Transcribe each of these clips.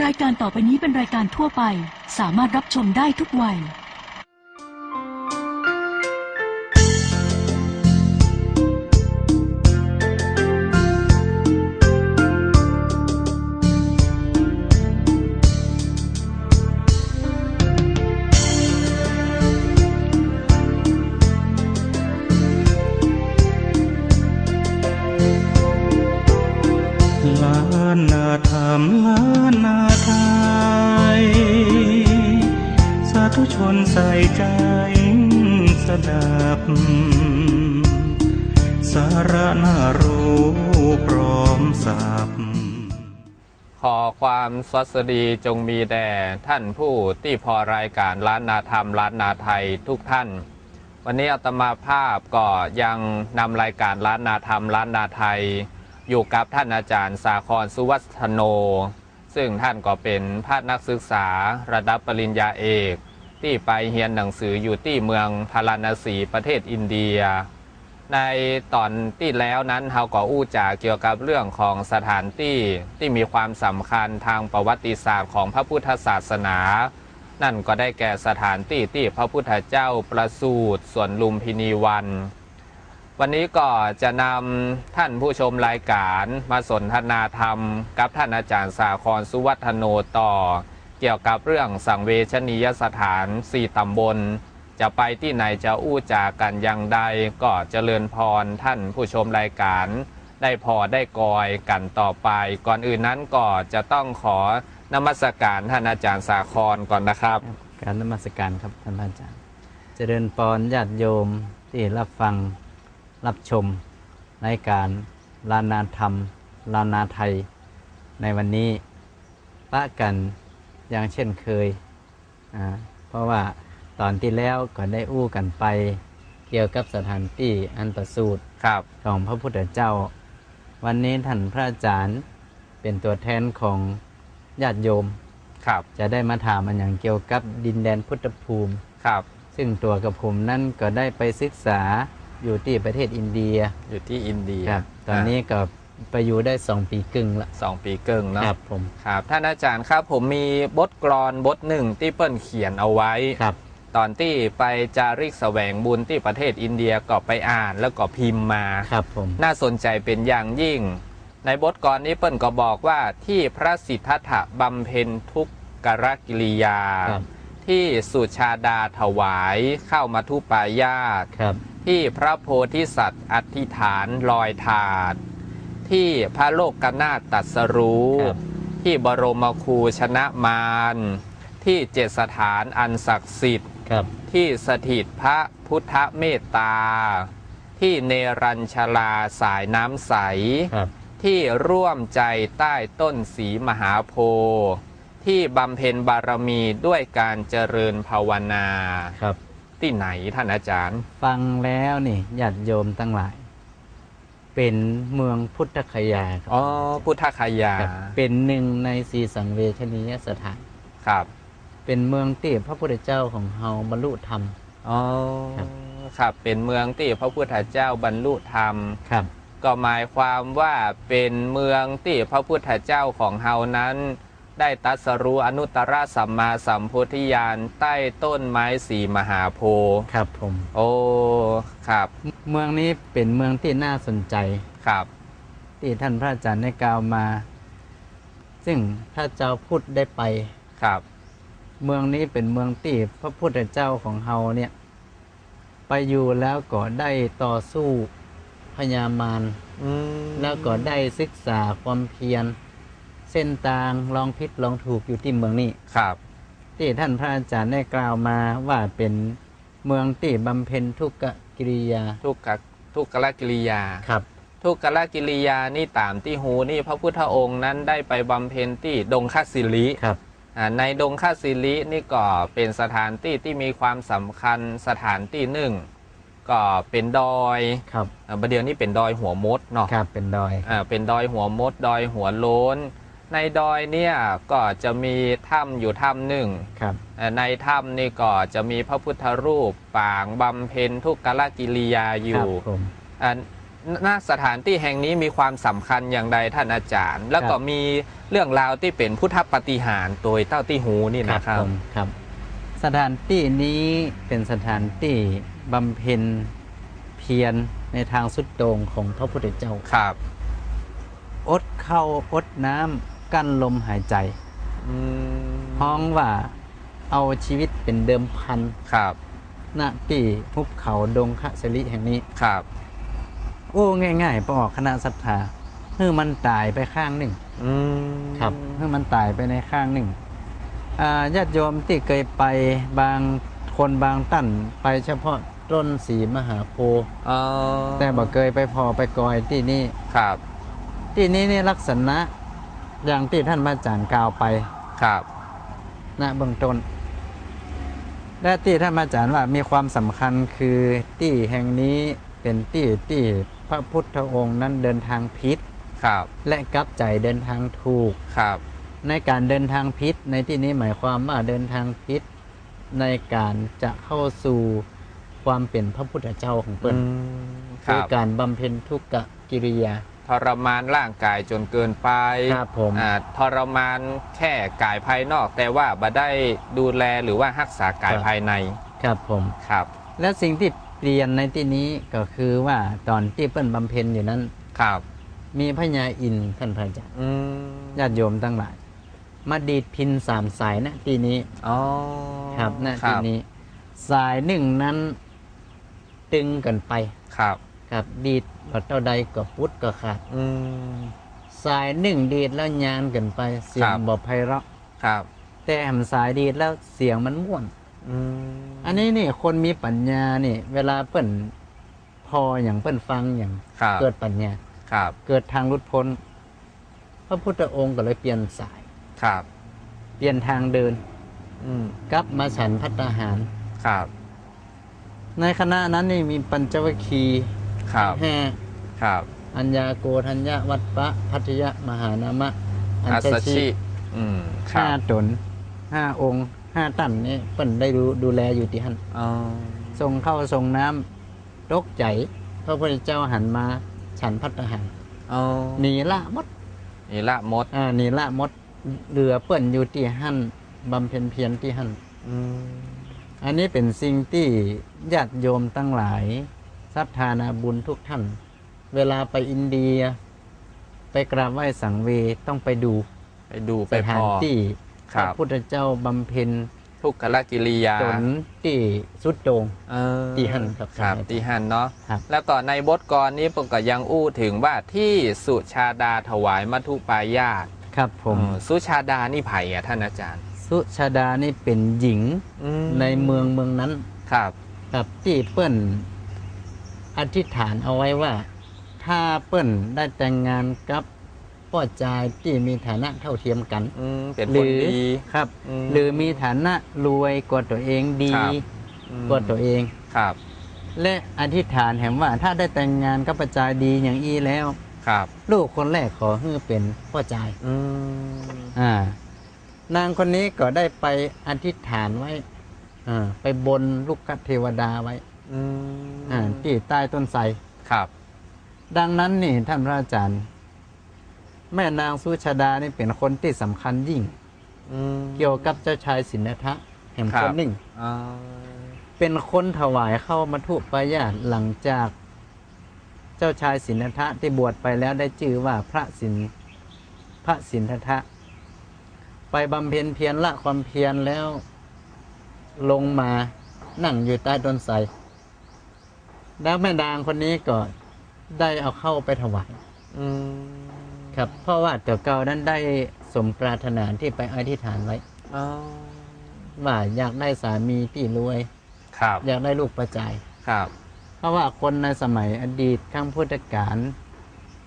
รายการต่อไปนี้เป็นรายการทั่วไป สามารถรับชมได้ทุกวัย ลานนาธ นใส่ใจสดับ สาระน่ารู้พร้อมสับขอความสวัสดีจงมีแด่ท่านผู้ที่พอรายการล้านนาธรรมล้านนาไทยทุกท่าน วันนี้อาตมาภาพก็ยังนำรายการล้านนาธรรมล้านนาไทย อยู่กับท่านอาจารย์สาครสุวัฒโน ซึ่งท่านก็เป็นภาคนักศึกษาระดับปริญญาเอก ที่ไปเรียนหนังสืออยู่ที่เมืองพาราณสีประเทศอินเดีย ในตอนที่แล้วนั้นเราก็อู้จาเกี่ยวกับเรื่องของสถานที่ที่มีความสำคัญทางประวัติศาสตร์ของพระพุทธศาสนา นั่นก็ได้แก่สถานที่ที่พระพุทธเจ้าประสูติส่วนลุมพินีวัน วันนี้ก็จะนำท่านผู้ชมรายการมาสนทนาธรรม กับท่านอาจารย์สาครสุวัฒโนต่อ เกี่ยวกับเรื่องสังเวชนียสถานสี่ตำบล จะไปที่ไหนจะอู้จากันอย่างใดก็เจริญพรท่านผู้ชมรายการ ได้พอได้กอยกันต่อไป ก่อนอื่นนั้นก็จะต้องขอนมัสการท่านอาจารย์สาครก่อนนะครับ การนมัสการครับท่านอาจารย์ เจริญปอนญาติโยมที่รับฟังรับชมรายการลานาธรรมลานาไทย ในวันนี้ปะกัน อย่างเช่นเคยอ่าเพราะว่าตอนที่แล้วก็ได้อู้กันไป เกี่ยวกับสถานที่อันประสูตรครับของพระพุทธเจ้า วันนี้ท่านพระอาจารย์เป็นตัวแทนของญาติโยมครับจะได้มาถามอันอย่างเกี่ยวกับดินแดนพุทธภูมิครับ ซึ่งตัวกับผมนั่นก็ได้ไปศึกษาอยู่ที่ประเทศอินเดียอยู่ที่อินเดียครับตอนนี้ก็ ไปอยู่ได้สองปีครึ่งละสองปีเกิงเนาะครับผม ครับท่านอาจารย์ครับผมมีบทกลอนบทหนึ่งที่เปิ้ลเขียนเอาไว้ ครับ ตอนที่ไปจาริกแสวงบุญที่ประเทศอินเดียก็ไปอ่านแล้วก็พิมพ์มา ครับผม น่าสนใจเป็นอย่างยิ่ง ในบทกลอนนี้เปิ้ลก็บอกว่าที่พระสิทธัตถะบำเพ็ญทุกกรกิริยา ครับ ที่สุชาดาถวายเข้ามาทุปายาต ครับ ที่พระโพธิสัตว์อธิษฐานลอยถาด ที่พระโลกกนาถตรัสรู้ ครับ ที่บรมครูชนะมารที่เจดสถานอันศักดิ์สิทธิ์ ครับที่สถิตพระพุทธเมตตา ที่เนรัญชลาสายน้ำใส ครับที่ร่วมใจใต้ต้นสีมหาโพธิ์ที่บำเพ็ญบารมีด้วยการเจริญภาวนา ครับ ที่ไหนท่านอาจารย์ ฟังแล้วนี่ญาติโยมตั้งหลาย เป็นเมืองพุทธคยาครัอ๋อพุทธคยา ครับเป็นหนึ่งในสีสังเวชนียสถาน ครับ เป็นเมืองที่พระพุทธเจ้าของเฮาบรรลุธรรม อ๋อ ครับ ครับ เป็นเมืองที่พระพุทธเจ้าบรรลุธรรม ครับ ก็หมายความว่าเป็นเมืองที่พระพุทธเจ้าของเฮานั้น ได้ตรัสรู้อนุตตรสัมมาสัมพุทธิญาณใต้ต้นไม้สีมหาโพธิ์ครับผม โอ้ครับเมืองนี้เป็นเมืองที่น่าสนใจ ครับที่ท่านพระอาจารย์ได้กล่าวมา ซึ่งถ้าเจ้าพุทธได้ไป ครับ เมืองนี้เป็นเมืองที่พระพุทธเจ้าของเฮาเนี่ย ไปอยู่แล้วก็ได้ต่อสู้พญามารอืมแล้วก็ได้ศึกษาความเพียร เส้นทางลองผิดลองถูกอยู่ที่เมืองนี้ครับ ที่ท่านพระอาจารย์ได้กล่าวมาว่าเป็นเมืองที่บำเพ็ญทุกขกิริยา ทุกขะทุกขละกิริยา ครับ ทุกขละกิริยานี่ตามที่หูนี่พระพุทธองค์นั้นได้ไปบำเพ็ญที่ดงคัสิลิครับ อ่าในดงคัสิลินี่ก็เป็นสถานที่ที่มีความสำคัญสถานที่หนึ่งก็เป็นดอยครับอ่าประเดี๋ยวนี้เป็นดอยหัวมดเนาะ ครับเป็นดอย อ่าเป็นดอยหัวมด ดอยหัวโล้น ในดอยเนี่ยก็จะมีถ้ำอยู่ถ้ำหนึ่งครับอ่าในถ้ำนี่ก็จะมีพระพุทธรูปปางบำเพ็ญทุกขละกิริยาอครัยู่บผมอ่าณสถานที่แห่งนี้มีความสำคัญอย่างใดท่านอาจารย์ แล้วก็ครับมีเรื่องราวที่เป็นพุทธปาฏิหารย์โดยเต้าที่หูนี่นะครับผมครับ สถานที่นี้เป็นสถานที่บำเพ็ญเพียรในทางสุดโต่งของพระพุทธเจ้าครับ อดเข้าอดน้ำ กั้นลมหายใจอืมพ้องว่าเอาชีวิตเป็นเดิมพันครับณที่หุบเขาดงคะสลิแห่งนี้ครับ โอ้ง่ายๆปออกคณะศรัทธาเพื่อมันตายไปข้างหนึ่งอืมครับเพื่อมันตายไปในข้างหนึ่งอ่าญาติโยมที่เคยไปบางคนบางตั้นไปเฉพาะต้นสีมหาโพธิ์อ๋อแต่บอกเคยไปพอไปกอยที่นี่ครับ ที่นี้นี่ลักษณะ อย่างที่ท่านพระอาจารย์กล่าวไปครับณเบื้องต้น และที่ท่านอาจารย์ว่ามีความสำคัญคือที่แห่งนี้เป็นที่ที่พระพุทธองค์นั้นเดินทางพิษครับ และกลับใจเดินทางถูกครับ ในการเดินทางพิษในที่นี้หมายความว่าเดินทางพิษในการจะเข้าสู่ความเป็นพระพุทธเจ้าของเปิ้ลอืมคคือรับการบำเพ็ญทุกขกิริยาท รมานร่างกายจนเกินไปครับผมอ่าทรมานแค่กายภายนอก แต่ว่าบ่ได้ดูแลหรือว่ารักษากายภายในครับผม ครับและสิ่งที่เปลี่ยนในที่นี้ก็คือว่าตอนที่เปิ้ลบำเพ็ญอยู่นั้น ครับมีพญาอินทร์ท่านพระอาจารย์อืมญาติโยมทั้งหลายมาดีดพินสามสายนะทีนี้อ๋อครับนะครัทีบนี้ สายหนึ่งนั้น ตึงกันไป ครับ ครับดีดว่าเท่าใดก็พุดก็ขาดอืมสายหนึ่งดีดแล้วยานกันไปเสียงครับบอกไพเราะครับ แต่แหมสายดีดแล้วเสียงมันม่วนอืมอันนี้นี่คนมีปัญญานี่ เวลาเปิ้นพออย่างเปิ้นฟังอย่างครับเกิดปัญญาครับ เกิดทางรุดพ้น พระพุทธองค์ก็เลยเปลี่ยนสายครับ เปลี่ยนทางเดิน อืมกลับมาฉันพัตตาหารครับ ในคณะนั้นนี่มีปัญจวัคคีย์ ครับห้าครับ อัญญาโกธัญญาวัดปะพัทยมหานามะอัญอาชสชิชิอืมครัห้าบตนห้าองค์ห้าตั้นนี่เปิ้นได้ดูดูแลอยู่ที่หันอ๋อส่งเข้าส่งน้ำตกใจพระพุทธเจ้าหันมาฉันพัตตาหารอ๋อหนีละมดนี่ละมดอ่าหนีละมดเหลือเปิ้นอยู่ที่หันบำเพ็ญเพียรที่หัน อืมอันนี้เป็นสิ่งที่ญาติโยมตั้งหลาย ศรัทธานาบุญทุกท่าน เวลาไปอินเดีย ไปกราบไหว้สังเวชต้องไปดูไปดูสไปพถานอที่คพรัระบพุทธเจ้าบำเพ็ญทุกขละกิริยาจนที่สุดโต่งเออตีหันครับครับครับตีหันเนาะครับ แล้วก็ในบทกรนี้ผมก็ยังอู้ถึงว่าที่สุชาดาถวายมัทุปายาตครับผมอืมสุชาดานี่ไผ่อะท่านอาจารย์สุชาดานี่เป็นหญิงอืมในเมืองเมืองนั้น ครับ ครับที่เปิ้น อธิษฐานเอาไว้ว่า ถ้าเปิ้นได้แต่งงานกับพ่อจายที่มีฐานะเท่าเทียมกันอืมเป็นหครืนดีครับอืมหรือมีฐานะรวยกว่าตัวเองดีครับอืมกว่าตัวเองครับ และอธิษฐานแหมว่า ถ้าได้แต่งงานกับพ่อจายดีอย่างอีแล้ว ครับ ลูกคนแรกขอให้เป็นพ่อจายอืมอ่านางคนนี้ก็ได้ไปอธิษฐานไว้อ่าไปบนลูกคเทวดาไว้ อืมอ่าที่ใต้ต้นไทรครับ ดังนั้นนี่ท่านพระอาจารย์ แม่นางสุชาดานี่เป็นคนที่สำคัญยิ่ง อืมเกี่ยวกับเจ้าชายสินธะแห่งครัคบนหนึ่ง อ่าเป็นคนถวายเข้ามาทุปายาตหลังจากเจ้าชายสินธะที่บวชไปแล้วได้ชื่อว่าพระสินพระสินธะไปบำเพ็ญเพียรละความเพียรแล้วลงมานั่งอยู่ใต้ต้นไทร แล้วแม่นางคนนี้ก็ได้เอาเข้าไปถวายอืมครับ เพราะว่าตัวเก่านั้นได้สมปรารถนาที่ไปอธิษฐานไว้อ๋อว่าอยากได้สามีที่รวย ครับ อยากได้ลูกประจาย ครับ เพราะว่าคนในสมัยอดีตข้างพุทธกาล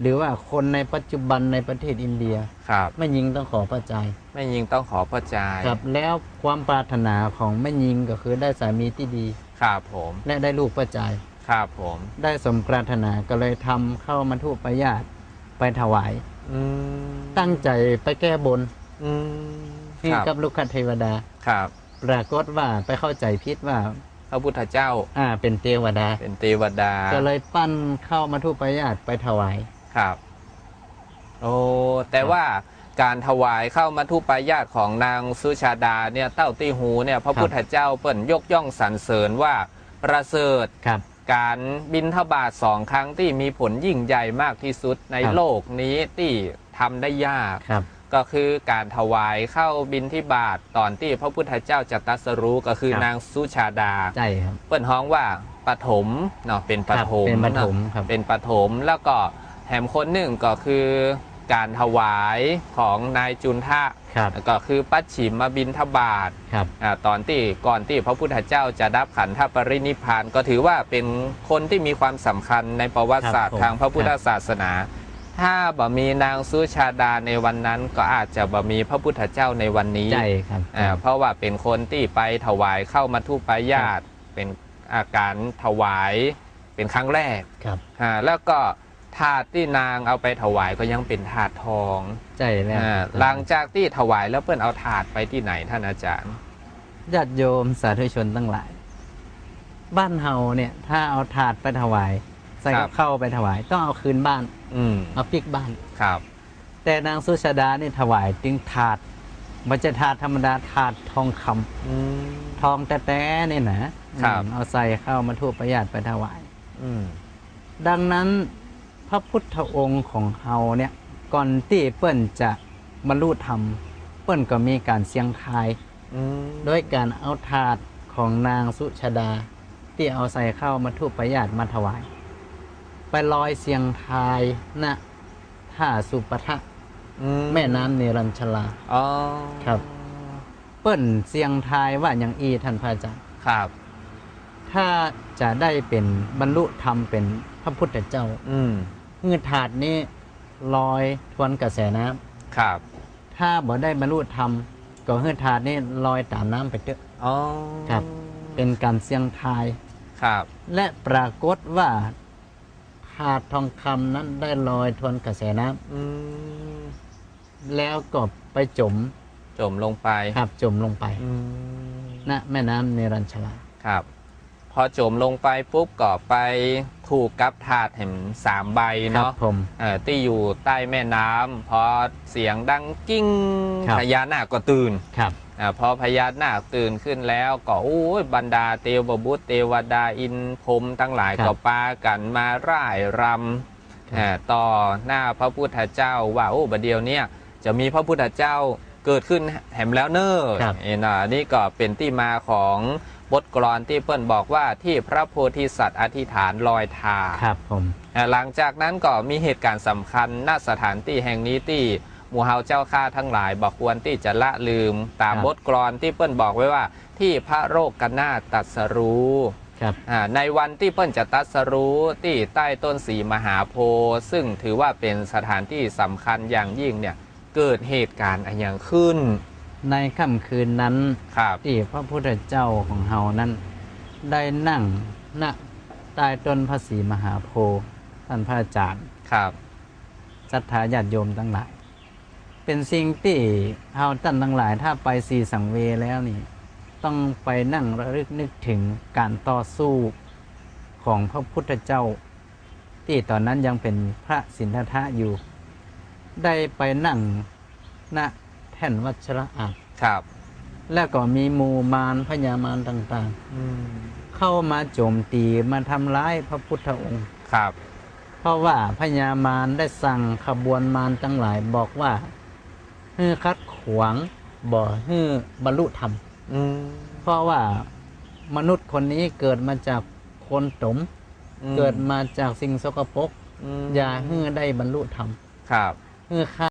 หรือว่าคนในปัจจุบันในประเทศอินเดียครับ แม่ยิงต้องขอประจายแม่ยิงต้องขอพระจายครับ แล้วความปรารถนาของแม่ยิงก็คือได้สามีที่ดี ครับผม และได้ลูกประจาย ครับผม ได้สมปรารถนาก็เลยทำเข้ามาทุปายาตไปถวาย อืมตั้งใจไปแก้บนอืให้มครับกับลูกคเทวดา ครับ ปรากฏว่าไปเข้าใจผิดว่าพระพุทธเจ้าอ่าเป็นเทวดา เป็นเทวดาก็เลยปั้นเข้ามาทุปายาตไปถวาย ครับ โอ้แต่ว่าการถวายเข้ามาทุปายาตของนางสุชาดาเนี่ยเต้าตีหูเนี่ยพระพุทธเจ้าเปิ่นยกย่องสรรเสริญว่าประเสริฐ ครับ การบินทบาทสองครั้งที่มีผลยิ่งใหญ่มากที่สุดในครับ โลกนี้ที่ทำได้ยาก ครับ ก็คือการถวายเข้าบินที่บาทตอนที่พระพุทธเจ้าจะตรัสรู้ก็คือครับ นางสุชาดา ใช่ครับเปิ้นฮ้องว่าปฐมเนาะเป็นปฐมเป็นปฐมเนาะครับ เป็นปฐมแล้วก็แถมคนหนึ่งก็คือการถวายของนายจุนทะ ครับก็คือปัจฉิมบินทบาทครับอ่าตอนที่ก่อนที่พระพุทธเจ้าจะดับขันธปรินิพพานก็ถือว่าเป็นคนที่มีความสำคัญในประวัติศาสตร์ครับผมทางพระพุทธศาสนา ถ้าบ่มีนางสุชาดาในวันนั้น ก็อาจจะบ่มีพระพุทธเจ้าในวันนี้ใช่ครับอ่าเพราะว่าเป็นคนที่ไปถวายเข้ามาทุปายาตเป็นอาการถวายเป็นครั้งแรกครับอ่าแล้วก็ถาดที่นางเอาไปถวายก็ยังเป็นถาดทอง ใช่แล้วอ่าหลังจากที่ถวายแล้วเพื่อนเอาถาดไปที่ไหนท่านอาจารย์ญาติโยมสาธุชนทั้งหลาย บ้านเฮาเนี่ย ถ้าเอาถาดไปถวาย ใส่กับเข้าวไปถวาย ต้องเอาคืนบ้าน อืมเอาปิกบ้าน ครับ แต่นางสุชาดาเนี่ยถวายจึงถาดมันจะถาดธรรมดาถาดทองคำอืมทองแต่แต่ๆเนี่ยนะครับอืมเอาใส่เข้ามาทั่วประหยัดไปถวาย อืมดังนั้นพระพุทธองค์ของเฮาเนี่ย ก่อนที่เปิ้นจะบรรลุธรรม เปิ้นก็มีการเสียงทายอืมด้วยการเอาถาดของนางสุชาดา ที่เอาใส่เข้ามาทุบประหยัดมาถวาย ไปลอยเสียงทายณท่าสุปทะอืแม่น้ำเนรัญชลาอ๋อครับ เปิ้นเสียงทายว่าอย่างอีท่านพระอาจารย์ครับ ถ้าจะได้เป็นบรรลุธรรมเป็นพระพุทธเจ้า อืมเงื่อถาดนี้ ลอยทวนกระแสน้ำครับ ถ้าบ่ได้บรรลุธรรมก็เงื่อถาดนี้ลอยตามน้ำไปเถอะ อ๋อครับ เป็นการเสียงทาย ครับ และปรากฏว่าถาดทองคำนั้นได้ลอยทวนกระแสน้ำอืม แล้วก็ไปจมจมลงไป ครับจมลงไปอืมณแม่น้ำเนรัญชลา ครับ พอจมลงไปปุ๊บก็ไปถูกกับถาดเห็นสามใบครับเนาะผมเอ่อที่อยู่ใต้แม่น้ำพอเสียงดังกิ้งครับพญานาคก็ตื่นครับอาพอพญานาคตื่นขึ้นแล้วก็โอ้ยบรรดาเทวบุตรเทวดาอินพรหมทั้งหลายครับก็ปากันมาร่ายรครับำอ่าต่อหน้าพระพุทธเจ้าว่าโอ้บัดเดียวเนี่ยจะมีพระพุทธเจ้าเกิดขึ้นแหมแล้วเนอครับเอ็นะนี่ก็เป็นที่มาของ บทกลอนที่เปิ้นบอกว่าที่พระโพธิสัตว์อธิษฐานลอยทาครับผมอ่าหลังจากนั้นก็มีเหตุการณ์สำคัญณสถานที่แห่งนี้ที่หมู่เฮาเจ้าข้าทั้งหลายบอกควรที่จะละลืม ตามครับบทกลอนที่เปิ้นบอกไว้ว่า ที่พระโรคกนาถตรัดสรู้ครับอ่าในวันที่เปิ้นจะตรัดสรู้ที่ใต้ต้นสีมหาโพธิ์ซึ่งถือว่าเป็นสถานที่สำคัญอย่างยิ่งเนี่ยเกิดเหตุการณ์อะไรอย่างขึ้น ในค่ำคืนนั้นครับ ที่พระพุทธเจ้าของเฮานั้น ได้นั่งณใต้ต้นพระศรีมหาโพธิ์ท่านพระอาจารย์ครับศรัทธาญาติโยมทั้งหลาย เป็นสิ่งที่เฮาท่านทั้งหลาย ถ้าไปสีสังเวย์แล้วนี่ ต้องไปนั่งระลึกนึกถึงการต่อสู้ของพระพุทธเจ้า ที่ตอนนั้นยังเป็นพระสินธะอยู่ ได้ไปนั่งณ แท่นวัชระอาจครับ แล้วก็มีหมูมารพญามารต่างอืมๆ เข้ามาโจมตีมาทำร้ายพระพุทธองค์ ครับเพราะว่าพญามารได้สั่งขบวนมารทั้งหลายบอกว่าฮือคัดขวางบ่ฮือบรรลุธรรม อืมเพราะว่ามนุษย์คนนี้เกิดมาจากคนตมอืมเกิดมาจากสิ่งสกปรกมอย่าฮือได้บรรลุธรรมครับ ฮือฆ่า